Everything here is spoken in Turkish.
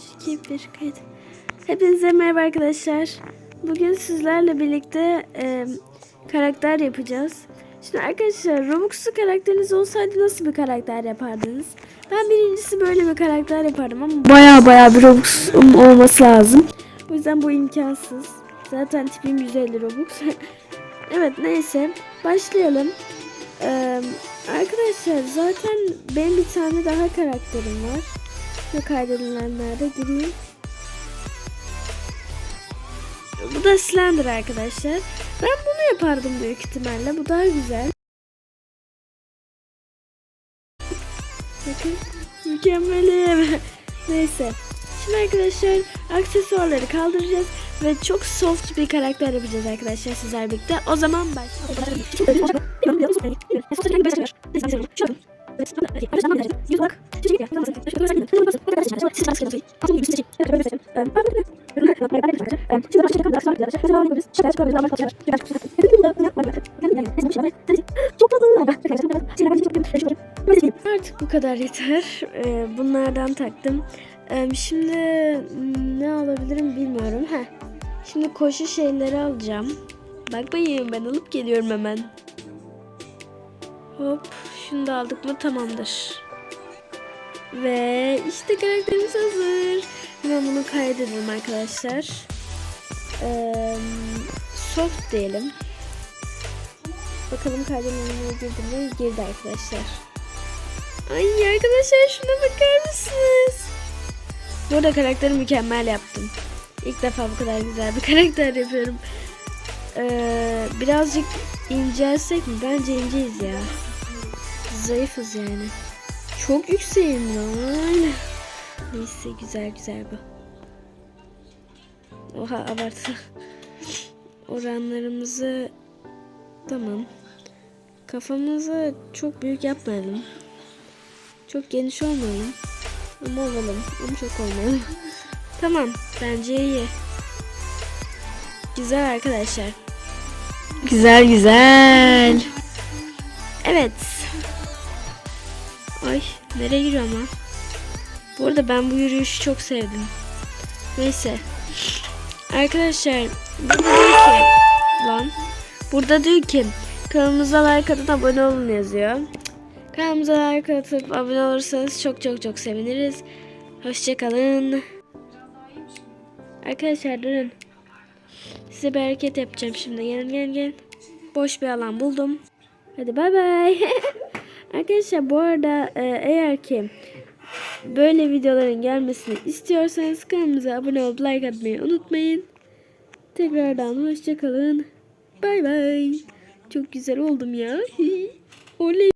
2, 1, kayıt. Hepinize merhaba arkadaşlar. Bugün sizlerle birlikte e, karakter yapacağız. Şimdi arkadaşlar Robux'lu karakteriniz olsaydı nasıl bir karakter yapardınız? Ben birincisi böyle bir karakter yapardım ama baya baya bir Robux'um olması lazım. O yüzden bu imkansız. Zaten tipim 150 Robux. evet neyse başlayalım. Ee, arkadaşlar zaten benim bir tane daha karakterim var. Ve kaydedilenlerde gireyim. Bu da Slender arkadaşlar. Ben bunu yapardım büyük ihtimalle. Bu daha güzel. Bakın. Mükemmelim. Neyse. Şimdi arkadaşlar aksesuarları kaldıracağız ve çok soft bir karakter yapacağız arkadaşlar sizler birlikte. O zaman Artık bu kadar yeter. Ee, bunlardan taktım. Ee, şimdi ne alabilirim bilmiyorum. Heh. Şimdi koşu şeyleri alacağım. Bakmayın ben alıp geliyorum hemen. Hop şunu da aldık mı tamamdır. Ve işte karakterimiz hazır. Hemen bunu kaydedelim arkadaşlar. Ee, soft diyelim. Bakalım kaydedilmeye girdi mi? Girdi arkadaşlar. Ay arkadaşlar şuna bakar mısınız? Bu arada karakteri mükemmel yaptım. İlk defa bu kadar güzel bir karakter yapıyorum. Ee, birazcık incelsek mi? Bence inceyiz ya. Zayıfız yani. Çok yükseğim lan. Neyse güzel güzel bu. Oha abartı. Oranlarımızı tamam. Kafamızı çok büyük yapmayalım. Çok geniş olmayalım. Ama olalım. Ama çok olmayalım. tamam. Bence iyi. Güzel arkadaşlar. Güzel güzel. Evet. Ay nereye giriyorum lan? Bu arada ben bu yürüyüşü çok sevdim. Neyse. Arkadaşlar burada diyor ki lan burada diyor ki kanalımıza like atın abone olun yazıyor. Kanalımıza like atıp abone olursanız çok çok çok seviniriz. Hoşçakalın. Arkadaşlar durun. Size bir hareket yapacağım şimdi. Gelin gelin gelin. Boş bir alan buldum. Hadi bay bay. Arkadaşlar bu arada e, eğer ki böyle videoların gelmesini istiyorsanız kanalımıza abone olup like atmayı unutmayın. Tekrardan hoşçakalın. Bay bay. Çok güzel oldum ya. Oley.